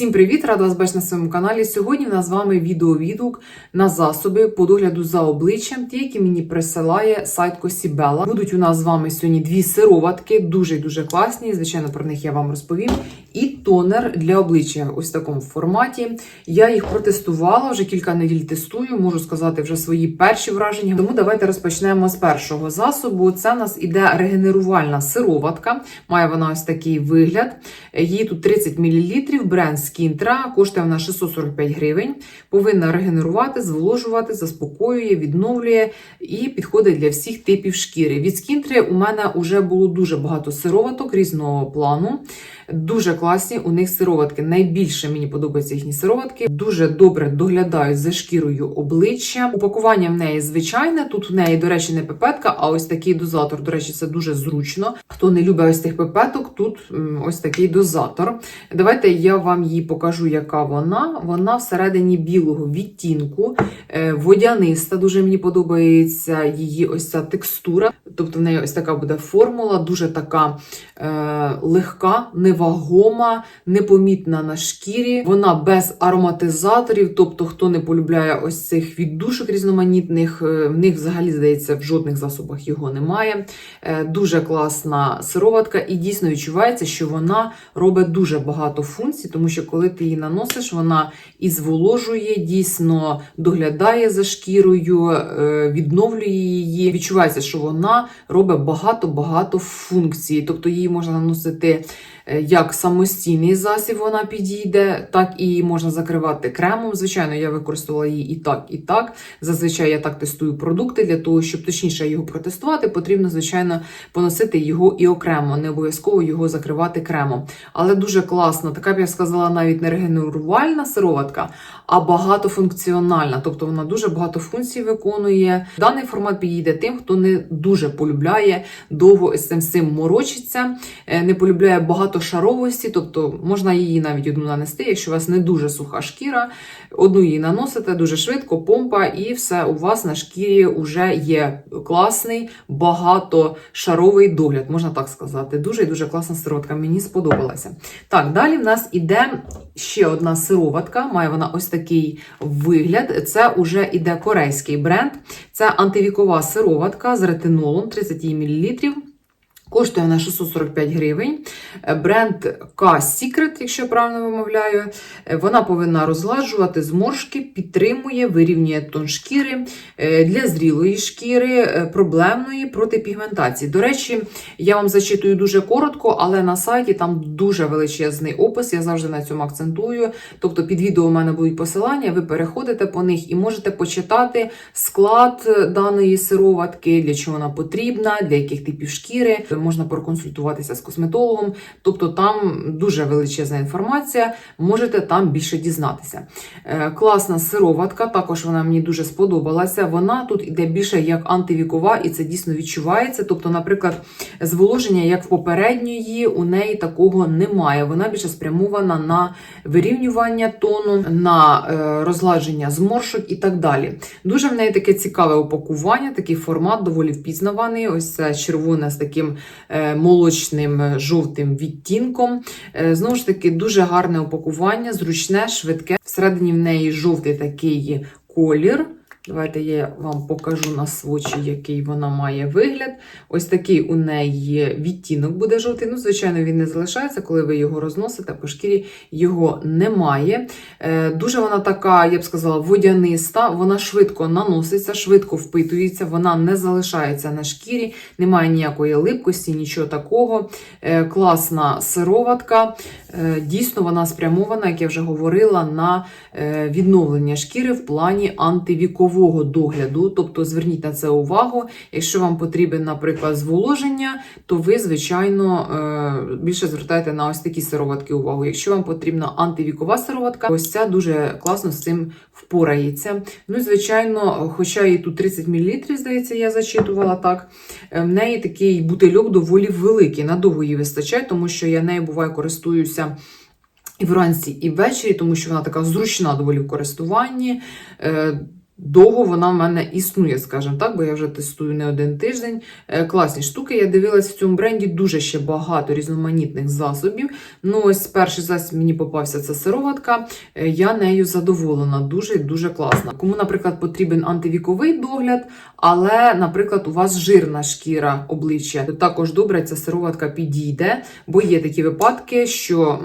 Всім привіт! Рада вас бачити на своєму каналі. Сьогодні в нас з вами відеовідгук на засоби по догляду за обличчям, ті, які мені присилає сайт Косібела. Будуть у нас з вами сьогодні дві сироватки, дуже дуже класні. Звичайно, про них я вам розповім. І тонер для обличчя ось в такому форматі. Я їх протестувала, вже кілька неділь тестую, можу сказати вже свої перші враження. Тому давайте розпочнемо з першого засобу. Це у нас іде регенерувальна сироватка. Має вона ось такий вигляд. Її тут 30 мл, бренд Скінтра, коштує вона 645 гривень. Повинна регенерувати, зволожувати, заспокоює, відновлює і підходить для всіх типів шкіри. Від Скінтри у мене вже було дуже багато сироваток різного плану. Дуже класні у них сироватки. Найбільше мені подобаються їхні сироватки. Дуже добре доглядають за шкірою обличчя. Упакування в неї звичайне. Тут в неї, до речі, не пипетка, а ось такий дозатор. До речі, це дуже зручно. Хто не любить ось тих пипеток, тут ось такий дозатор. Давайте я вам її покажу, яка вона. Вона всередині білого відтінку, е, водяниста. Дуже мені подобається її ось ця текстура. Тобто в неї ось така буде формула, дуже така е, легка, невагома, непомітна на шкірі. Вона без ароматизаторів. Тобто, хто не полюбляє ось цих віддушок різноманітних, е, в них взагалі здається в жодних засобах його немає. Е, дуже класна сироватка, і дійсно відчувається, що вона робить дуже багато функцій, тому що коли ти її наносиш, вона і зволожує, дійсно доглядає за шкірою, е, відновлює її. Відчувається, що вона робить багато-багато функцій. Тобто її можна наносити як самостійний засіб, вона підійде, так і можна закривати кремом. Звичайно, я використовувала її і так, і так. Зазвичай я так тестую продукти для того, щоб точніше його протестувати, потрібно, звичайно, поносити його і окремо, не обов'язково його закривати кремом. Але дуже класно, така б я сказала, навіть не регенерувальна сироватка, а багатофункціональна. Тобто вона дуже багато функцій виконує. Даний формат підійде тим, хто не дуже полюбляє довго з цим морочиться, е, не полюбляє багатошаровості, тобто можна її навіть одну нанести, якщо у вас не дуже суха шкіра, одну її наносите дуже швидко, помпа, і все у вас на шкірі вже є класний, багатошаровий догляд, можна так сказати. Дуже і дуже класна сироватка. Мені сподобалася. Так, далі в нас іде ще одна сироватка. Має вона ось такий вигляд. Це уже іде корейський бренд. Це антивікова сироватка з ретинолом 30 мл. Коштує вона 645 гривень. Е, Бренд K-Secret, якщо я правильно вимовляю. Е, Вона повинна розгладжувати зморшки, підтримує, вирівнює тон шкіри е, для зрілої шкіри, проблемної проти пігментації. До речі, я вам зачитую дуже коротко, але на сайті там дуже величезний опис. Я завжди на цьому акцентую. Тобто під відео у мене будуть посилання, ви переходите по них і можете почитати склад даної сироватки, для чого вона потрібна, для яких типів шкіри можна проконсультуватися з косметологом. Тобто там дуже величезна інформація, можете там більше дізнатися. Е, Класна сироватка, також вона мені дуже сподобалася. Вона тут іде більше як антивікова, і це дійсно відчувається. Тобто, наприклад, зволоження, як в попередньої, у неї такого немає. Вона більше спрямована на вирівнювання тону, на е, розгладження зморшок і так далі. Дуже в неї таке цікаве упакування, такий формат доволі впізнаваний. Ось це червоне з таким молочним е, жовтим відтінком. Е, Знову ж таки, дуже гарне упакування, зручне, швидке. Всередині в неї жовтий такий колір. Давайте я вам покажу на свочі, який вона має вигляд. Ось такий у неї відтінок буде жовтий. Ну, звичайно, він не залишається, коли ви його розносите по шкірі, його немає. Е, Дуже вона така, я б сказала, водяниста. Вона швидко наноситься, швидко впитується, вона не залишається на шкірі, немає ніякої липкості, нічого такого. Е, Класна сироватка. Е, Дійсно, вона спрямована, як я вже говорила, на е, відновлення шкіри в плані антивікового догляду. Тобто зверніть на це увагу. Якщо вам потрібен, наприклад, зволоження, то ви, звичайно, е, більше звертайте на ось такі сироватки увагу. Якщо вам потрібна антивікова сироватка, ось ця дуже класно з цим впорається. Ну і звичайно, хоча і тут 30 мл, здається, я зачитувала так. В неї такий бутильок доволі великий. Надовго її вистачає, тому що я нею буває користуюся. І вранці, і ввечері, тому що вона така зручна доволі в користуванні. Довго вона в мене існує, скажімо так, бо я вже тестую не один тиждень. Е, Класні штуки. Я дивилась в цьому бренді дуже ще багато різноманітних засобів. Ну, ось перший засіб мені попався це сироватка. Е, Я нею задоволена, дуже дуже класна. Кому, наприклад, потрібен антивіковий догляд, але, наприклад, у вас жирна шкіра обличчя, то також добре ця сироватка підійде, бо є такі випадки, що.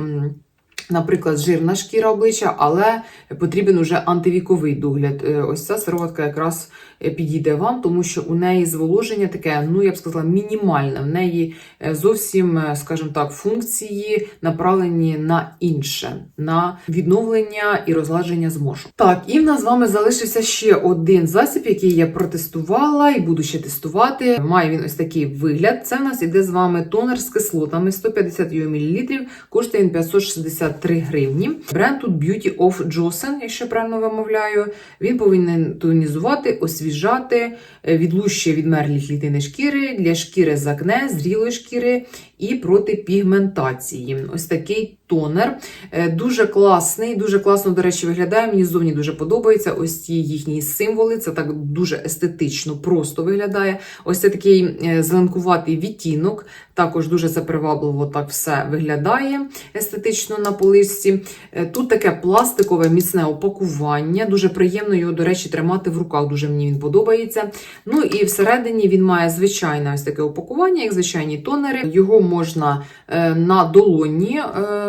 Наприклад, жирна шкіра обличчя, але потрібен уже антивіковий догляд. Е, Ось ця сироватка якраз е, підійде вам, тому що у неї зволоження таке, ну я б сказала, мінімальне. В неї е, зовсім, скажімо так, функції направлені на інше, на відновлення і розладження зморшок. Так, і в нас з вами залишився ще один засіб, який я протестувала і буду ще тестувати. Має він ось такий вигляд. Це в нас іде з вами тонер з кислотами 150 мл, коштує він 563 гривні. Бренд тут Beauty of Johnson, якщо правильно вимовляю. Він повинен тонізувати, освіжати, е, відлущує відмерлі клітини шкіри для шкіри з акне, зрілої шкіри і проти пігментації. Ось такий тонер. Е, Дуже класний, дуже класно, до речі, виглядає. Мені зовні дуже подобається. Ось ці їхні символи. Це так дуже естетично, просто виглядає. Ось це такий е, зеленкуватий відтінок. Також дуже це привабливо так все виглядає естетично на полисці. Е, Тут таке пластикове міцне опакування. Дуже приємно його, до речі, тримати в руках. Дуже мені він подобається. Ну і всередині він має звичайне ось таке опакування, як звичайні тонери. Його можна на долоні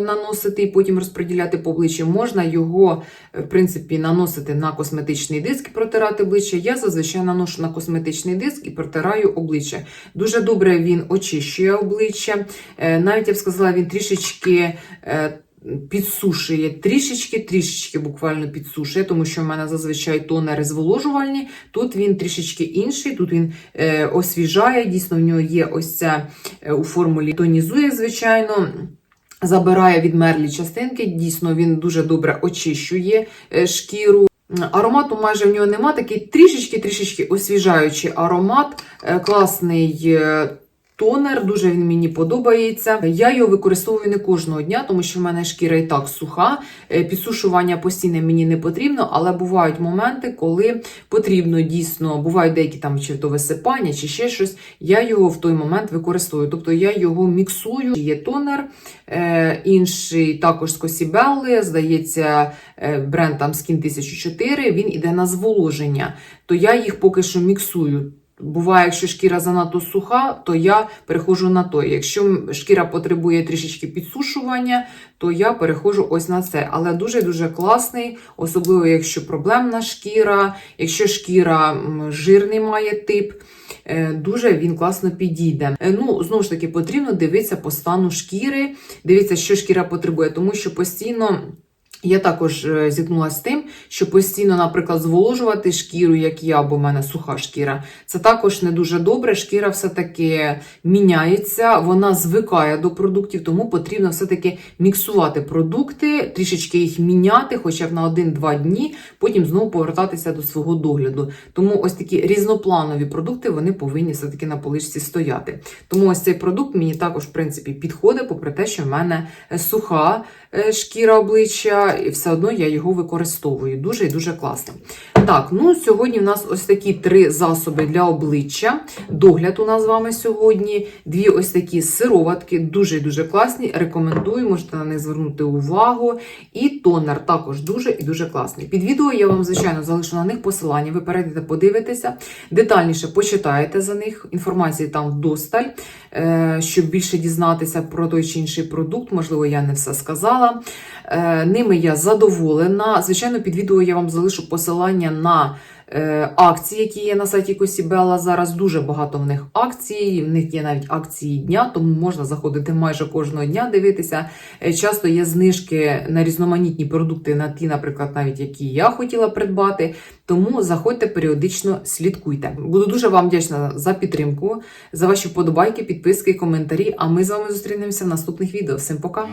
наносити і потім розподіляти по обличчю. Можна його, е, в принципі, наносити на косметичний диск і протирати обличчя. Я зазвичай наношу на косметичний диск і протираю обличчя. Дуже добре він очищує обличчя. Е, Навіть я б сказала, він трішечки. е, Підсушує трішечки, трішечки буквально підсушує, тому що в мене зазвичай тонери зволожувальні. Тут він трішечки інший, тут він е, освіжає. Дійсно, в нього є ось це е, у формулі тонізує, звичайно. Забирає відмерлі частинки. Дійсно, він дуже добре очищує е, шкіру. Аромату майже в нього нема, такий трішечки-трішечки освіжаючий аромат, Е, класний. Тонер дуже він мені подобається. Я його використовую не кожного дня, тому що в мене шкіра і так суха. Е, Підсушування постійне мені не потрібно, але бувають моменти, коли потрібно дійсно, бувають деякі там чи то висипання, чи ще щось. Я його в той момент використовую. Тобто я його міксую. Є тонер, е, інший також з Косібелли, здається, е, бренд там Skin 1004, він іде на зволоження. То я їх поки що міксую. Буває, якщо шкіра занадто суха, то я переходжу на той. Якщо шкіра потребує трішечки підсушування, то я переходжу ось на це. Але дуже-дуже класний, особливо якщо проблемна шкіра, якщо шкіра жирний має тип. е, Дуже він класно підійде. Е, Ну, знову ж таки, потрібно дивитися по стану шкіри, дивитися, що шкіра потребує, тому що постійно. Я також е, зіткнулася з тим, що постійно, наприклад, зволожувати шкіру, як я, бо в мене суха шкіра, це також не дуже добре. Шкіра все-таки міняється, вона звикає до продуктів, тому потрібно все-таки міксувати продукти, трішечки їх міняти, хоча б на 1-2 дні, потім знову повертатися до свого догляду. Тому ось такі різнопланові продукти вони повинні все-таки на поличці стояти. Тому ось цей продукт мені також, в принципі, підходить, попри те, що в мене е, суха е, шкіра обличчя, і все одно я його використовую. Дуже і дуже класно. Так, ну сьогодні в нас ось такі три засоби для обличчя. Догляд у нас з вами сьогодні. Дві ось такі сироватки, дуже і дуже класні. Рекомендую, можете на них звернути увагу. І тонер також дуже і дуже класний. Під відео я вам, звичайно, залишу на них посилання. Ви перейдете, подивитеся, детальніше почитаєте за них. Інформації там вдосталь, е, щоб більше дізнатися про той чи інший продукт. Можливо, я не все сказала. Е, Ними я задоволена. Звичайно, під відео я вам залишу посилання на е, акції, які є на сайті Косібела. Зараз дуже багато в них акцій. В них є навіть акції дня, тому можна заходити майже кожного дня, дивитися. Е, Часто є знижки на різноманітні продукти, на ті, наприклад, навіть які я хотіла придбати. Тому заходьте періодично, слідкуйте. Буду дуже вам вдячна за підтримку, за ваші вподобайки, підписки, коментарі. А ми з вами зустрінемося в наступних відео. Всім пока!